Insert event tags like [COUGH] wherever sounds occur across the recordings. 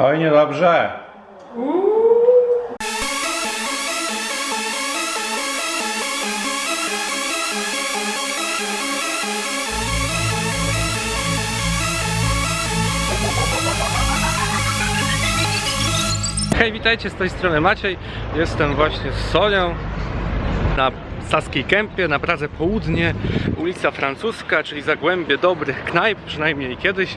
Oj, niedobrze. Hej, witajcie, z tej strony Maciej. Jestem właśnie z Sonią na Saskiej Kępie, na Pradze Południe, ulica Francuska, czyli Zagłębie dobrych knajp, przynajmniej kiedyś,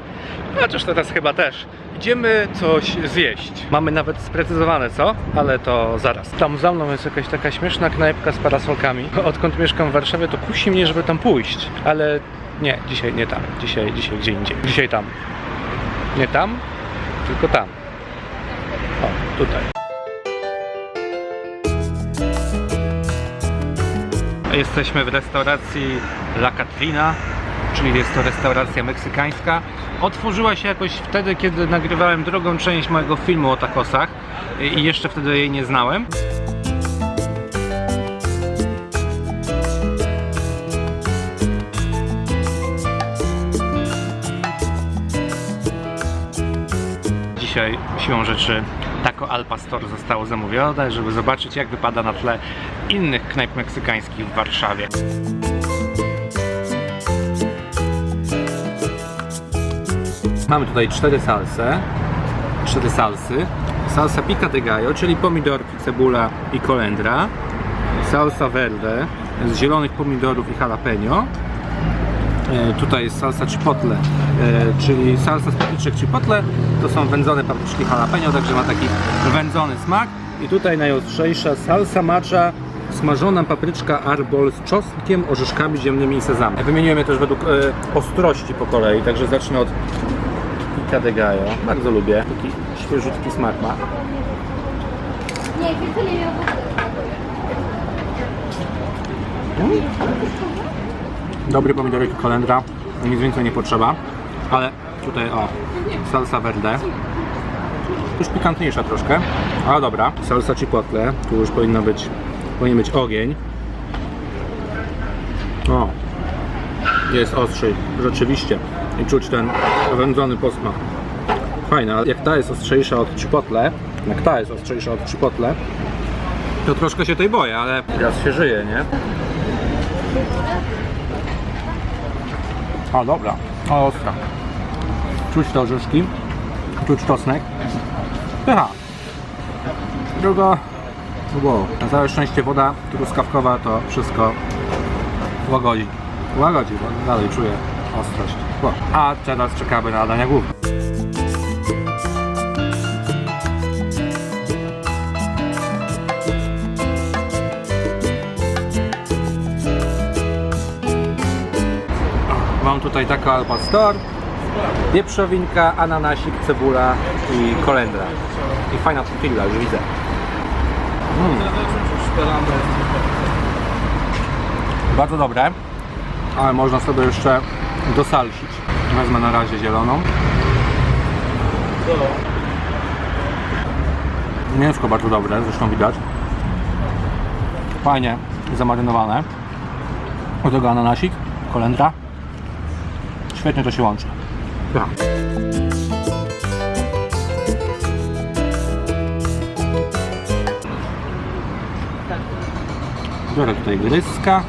chociaż teraz chyba też. Idziemy coś zjeść. Mamy nawet sprecyzowane co, ale to zaraz. Tam za mną jest jakaś taka śmieszna knajpka z parasolkami. Odkąd mieszkam w Warszawie, to kusi mnie, żeby tam pójść, ale nie, dzisiaj nie tam, dzisiaj, dzisiaj gdzie indziej. Dzisiaj tam. Nie tam, tylko tam. O, tutaj. Jesteśmy w restauracji La Catrina, czyli jest to restauracja meksykańska. Otworzyła się jakoś wtedy, kiedy nagrywałem drugą część mojego filmu o tacosach i jeszcze wtedy jej nie znałem. Dzisiaj siłą rzeczy taco al pastor zostało zamówione, żeby zobaczyć jak wypada na tle innych knajp meksykańskich w Warszawie. Mamy tutaj cztery salse, cztery salsy. Salsa pica de gallo, czyli pomidorki, cebula i kolendra. Salsa verde z zielonych pomidorów i jalapeno. E, Tutaj jest salsa chipotle, e, czyli salsa z papryczek chipotle. To są wędzone papryczki jalapeno, także ma taki wędzony smak. I tutaj najostrzejsza salsa matcha, smażona papryczka arbol z czosnkiem, orzeszkami ziemnymi i sezamem. Wymieniłem je też według e, ostrości po kolei, także zacznę od pica de gallo. Bardzo lubię, taki świeżutki smak ma. Nie, nie miał Dobry pomidorek kolendra, nic więcej nie potrzeba, ale tutaj o, salsa verde, już pikantniejsza troszkę, ale dobra. Salsa chipotle, tu już powinno być, powinien być ogień. O, jest ostrzej, rzeczywiście i czuć ten wędzony posmak. Fajne, ale jak ta jest ostrzejsza od chipotle, jak ta jest ostrzejsza od chipotle, to troszkę się tej boję, ale teraz się żyje, nie? O, dobra. O, ostra. Czuć te orzeszki, czuć czosnek. Pycha. Druga, wow. na całe szczęście woda truskawkowa to wszystko łagodzi. Łagodzi, bo dalej czuję ostrość. Wow. A teraz czekamy na dania główne. Tutaj taka al pastor, wieprzowinka, ananasik, cebula i kolendra. I fajna tortilla, już widzę. Mm. Bardzo dobre, ale można sobie jeszcze dosalsić. Wezmę na razie zieloną. Mięsko bardzo dobre, zresztą widać. Fajnie zamarynowane. Do tego ananasik, kolendra. Świetnie to się łączy. Ja. Biorę tutaj gryzka.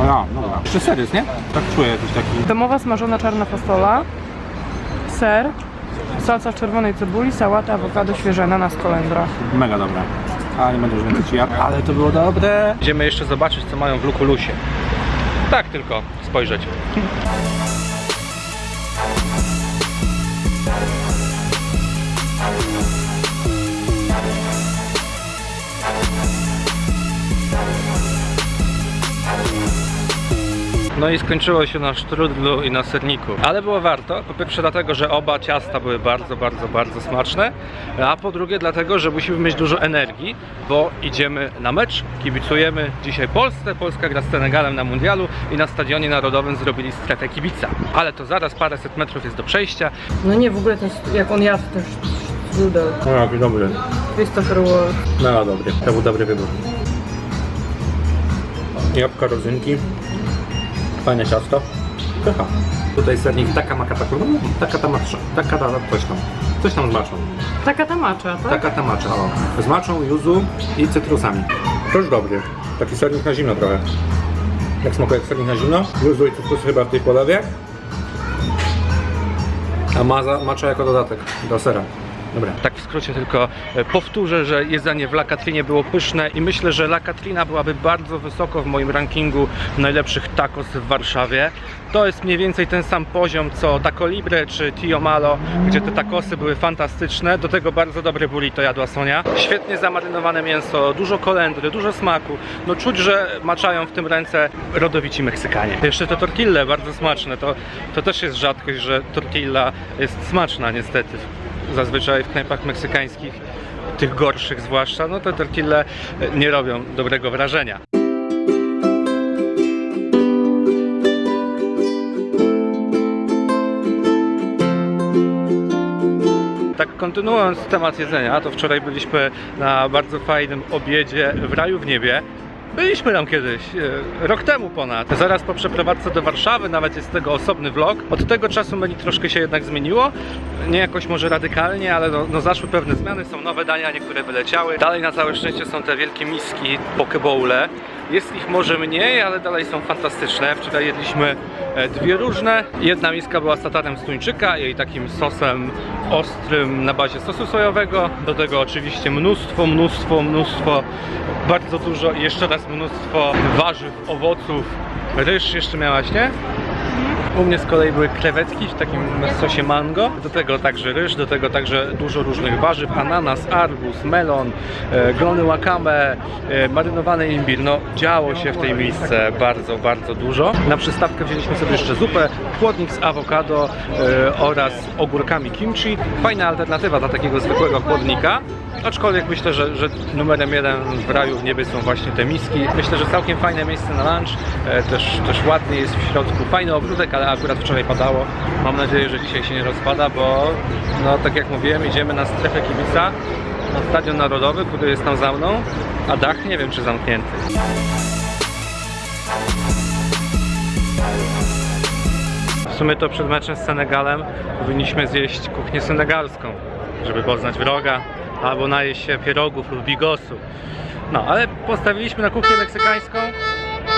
O ja, dobra. Jeszcze ser jest, nie? Tak czuję jakiś taki... Domowa smażona czarna fasola, ser, salsa w czerwonej cebuli, sałata, awokado, świeże ananas, kolendra. Mega dobre. A nie będę już więcej jadł. Ale to było dobre. Idziemy jeszcze zobaczyć, co mają w Lukulusie. Tak tylko spojrzeć. No i skończyło się na sztrudlu i na serniku. Ale było warto. Po pierwsze dlatego, że oba ciasta były bardzo, bardzo, bardzo smaczne. A po drugie dlatego, że musimy mieć dużo energii, bo idziemy na mecz, kibicujemy dzisiaj Polsce. Polska gra z Senegalem na mundialu i na Stadionie Narodowym zrobili strefę kibica. Ale to zaraz paręset metrów jest do przejścia. No nie, w ogóle ten, jak on jadł ten strudel, O, jaki dobry. Christopher Ward. No dobry. To był dobry wybór. Jabłka, rodzynki. Fajne ciasto. Pycha. Tutaj sernik taka makata, taka tamacza, taka ta, coś tam, coś tam z maczą. Taka ta macza, tak? Taka tamacza, o. Z maczą, yuzu i cytrusami. Też dobry. Taki sernik na zimno trochę. Jak smakuje jak sernik na zimno? Yuzu i cytrusy chyba w tej polewie. A maza, macza jako dodatek do sera. Dobra. Tak w skrócie tylko e, powtórzę, że jedzenie w La Catrinie było pyszne i myślę, że La Catrina byłaby bardzo wysoko w moim rankingu najlepszych tacos w Warszawie. To jest mniej więcej ten sam poziom co Taco Libre czy Tio Malo, gdzie te tacosy były fantastyczne. Do tego bardzo dobre burrito jadła Sonia. Świetnie zamarynowane mięso, dużo kolendry, dużo smaku. No czuć, że maczają w tym ręce rodowici Meksykanie. Jeszcze te tortille bardzo smaczne. To, to też jest rzadkość, że tortilla jest smaczna niestety zazwyczaj w knajpach meksykańskich, tych gorszych zwłaszcza, no te tortille nie robią dobrego wrażenia. Tak kontynuując temat jedzenia, to wczoraj byliśmy na bardzo fajnym obiedzie w Raju w Niebie. Byliśmy tam kiedyś, e, rok temu ponad. Zaraz po przeprowadzce do Warszawy, nawet jest z tego osobny vlog. Od tego czasu menu troszkę się jednak zmieniło. Nie jakoś może radykalnie, ale no, no zaszły pewne zmiany, są nowe dania, niektóre wyleciały. Dalej na całe szczęście są te wielkie miski pokebowle. Jest ich może mniej, ale dalej są fantastyczne. Wczoraj jedliśmy e, dwie różne. Jedna miska była z tatarem z tuńczyka i takim sosem ostrym na bazie sosu sojowego. Do tego oczywiście mnóstwo, mnóstwo, mnóstwo, bardzo dużo i jeszcze raz mnóstwo warzyw, owoców. Ryż jeszcze miałaś, nie? U mnie z kolei były krewetki w takim sosie mango, do tego także ryż, do tego także dużo różnych warzyw, ananas, arbuz, melon, e, glony wakame, marynowany imbir. No działo się w tej miejsce bardzo, bardzo dużo. Na przystawkę wzięliśmy sobie jeszcze zupę, chłodnik z awokado e, oraz ogórkami kimchi. Fajna alternatywa dla takiego zwykłego chłodnika. Aczkolwiek myślę, że, że numerem jeden w raju w niebie są właśnie te miski. Myślę, że całkiem fajne miejsce na lunch. E, też, też ładny jest w środku. Fajny ogródek, ale akurat wczoraj padało. Mam nadzieję, że dzisiaj się nie rozpada, bo no tak jak mówiłem, idziemy na strefę kibica, na stadion narodowy, który jest tam za mną, a dach nie wiem czy zamknięty. W sumie to przed meczem z Senegalem powinniśmy zjeść kuchnię senegalską, żeby poznać wroga, albo najeść się pierogów lub bigosów. No, ale postawiliśmy na kuchnię meksykańską,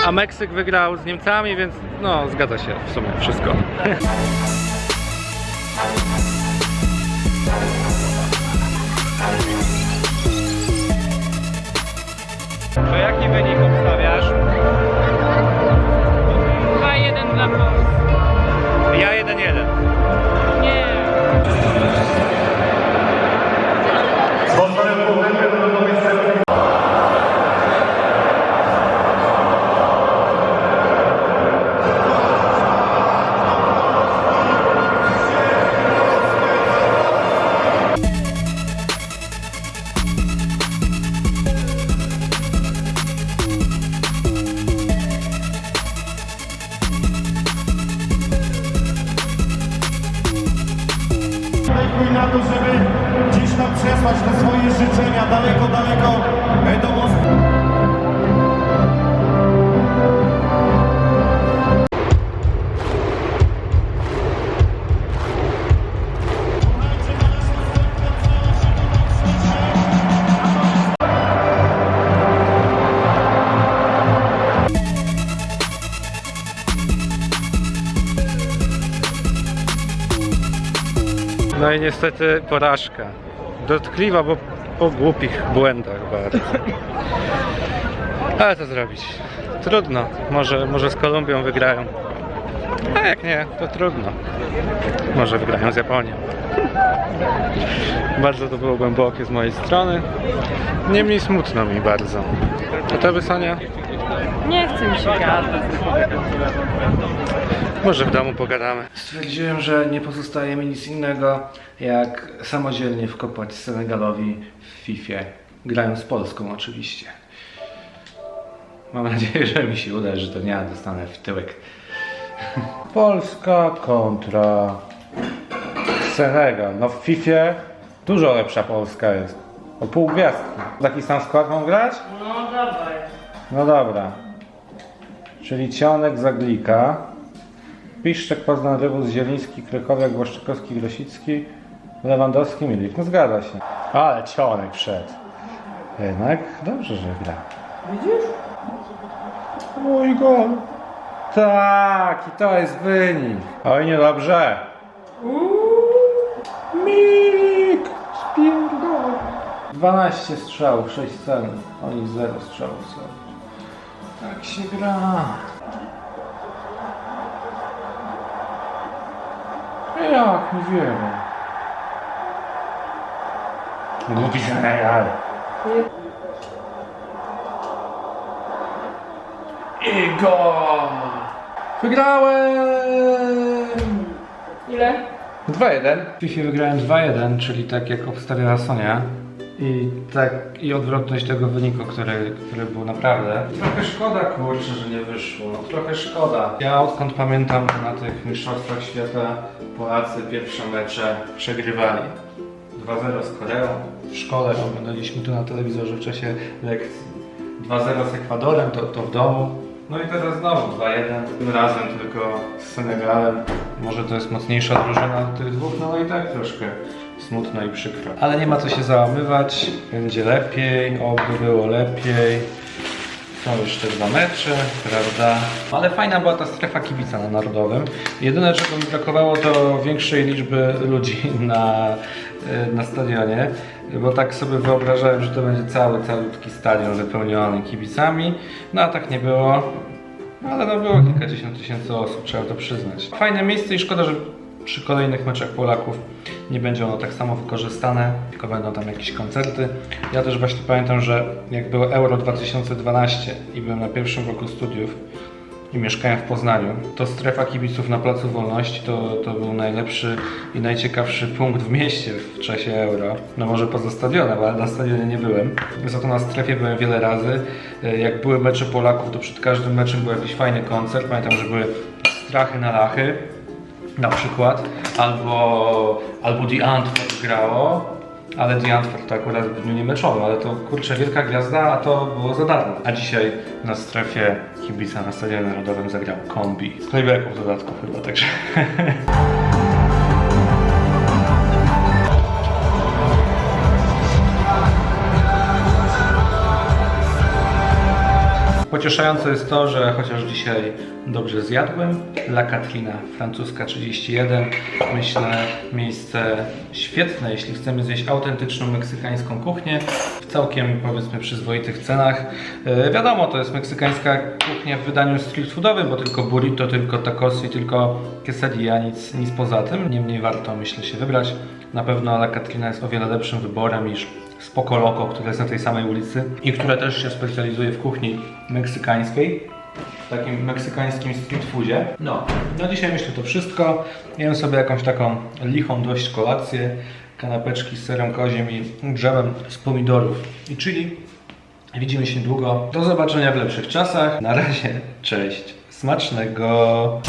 a Meksyk wygrał z Niemcami, więc no, zgadza się w sumie wszystko. [LAUGHS] niestety porażka. Dotkliwa, bo po głupich błędach bardzo. Ale co zrobić? Trudno. Może, może z Kolumbią wygrają. A jak nie, to trudno. Może wygrają z Japonią. Bardzo to było głębokie z mojej strony. Niemniej smutno mi bardzo. A tobie Sonia? Nie chce mi się gadać. Może w domu pogadamy. Stwierdziłem, że nie pozostaje mi nic innego, jak samodzielnie wkopać Senegalowi w FIFA. Grając z Polską oczywiście. Mam nadzieję, że mi się uda, że to nie ja dostanę w tyłek. [LAUGHS] Polska kontra Senegal. No w FIFA dużo lepsza Polska jest. O pół gwiazdki. Taki sam skład mam grać? No dawaj. No dobra. Czyli Cionek Zaglika. Piszczek, Poznań, Rybus, Zieliński, Krychowiak, Błaszczykowski, Grosicki, Lewandowski, Milik. No zgadza się. Ale cionek wszedł. Jednak dobrze, że gra. Widzisz? Mój gol. Tak, i to jest wynik. Oj, niedobrze. Milik! Spierdol. 12 strzałów, 6 celnych. Oni 0 strzałów są. Tak się gra. Jak, nie wiem. Głupi general. I gol! Wygrałem! Ile? 2-1. W FIFA wygrałem 2-1, czyli tak jak obstawiała Sonia. I tak, i odwrotność tego wyniku, który, który był naprawdę. Trochę szkoda, kurczę, że nie wyszło. Trochę szkoda. Ja odkąd pamiętam na tych mistrzostwach świata Polacy pierwsze mecze przegrywali. 2-0 z Koreą. W szkole oglądaliśmy to na telewizorze w czasie lekcji. 2-0 z Ekwadorem, to, to w domu. No i teraz znowu 2-1, tym razem tylko z Senegalem. Może to jest mocniejsza drużyna tych dwóch, no i tak troszkę smutno i przykro. Ale nie ma co się załamywać, będzie lepiej, oby było lepiej. Są jeszcze dwa mecze, prawda? Ale fajna była ta strefa kibica na Narodowym. Jedyne czego mi brakowało to większej liczby ludzi na, y, na stadionie, bo tak sobie wyobrażałem, że to będzie cały, calutki stadion wypełniony kibicami. No a tak nie było. Ale no było kilkadziesiąt tysięcy osób, trzeba to przyznać. Fajne miejsce i szkoda, że przy kolejnych meczach Polaków nie będzie ono tak samo wykorzystane, tylko będą tam jakieś koncerty. Ja też właśnie pamiętam, że jak było Euro 2012 i byłem na pierwszym roku studiów i mieszkałem w Poznaniu, to strefa kibiców na Placu Wolności to, to był najlepszy i najciekawszy punkt w mieście w czasie Euro. No może poza stadionem, ale na stadionie nie byłem. Za to na strefie byłem wiele razy. E, Jak były mecze Polaków, to przed każdym meczem był jakiś fajny koncert. Pamiętam, że były strachy na lachy na przykład, albo, albo The Antwerp grało, ale Antwerp to akurat w dniu nie meczowym, ale to kurczę wielka gwiazda, a to było za darmo. A dzisiaj na strefie kibica na Stadionie Narodowym zagrał kombi. Z playbacków w dodatku chyba, także... [LAUGHS] Pocieszające jest to, że chociaż dzisiaj dobrze zjadłem, La Catrina, francuska 31, myślę miejsce świetne, jeśli chcemy zjeść autentyczną meksykańską kuchnię w całkiem powiedzmy przyzwoitych cenach. E, wiadomo, to jest meksykańska kuchnia w wydaniu street foodowym, bo tylko burrito, tylko tacos i tylko quesadilla, nic, nic poza tym. Niemniej warto myślę się wybrać. Na pewno La Catrina jest o wiele lepszym wyborem niż Spoko Loco, które jest na tej samej ulicy i które też się specjalizuje w kuchni meksykańskiej, w takim meksykańskim street foodzie. No, na dzisiaj myślę to wszystko. Jem sobie jakąś taką lichą dość kolację, kanapeczki z serem koziem i drzewem z pomidorów i chili. Widzimy się niedługo. Do zobaczenia w lepszych czasach. Na razie, cześć. Smacznego!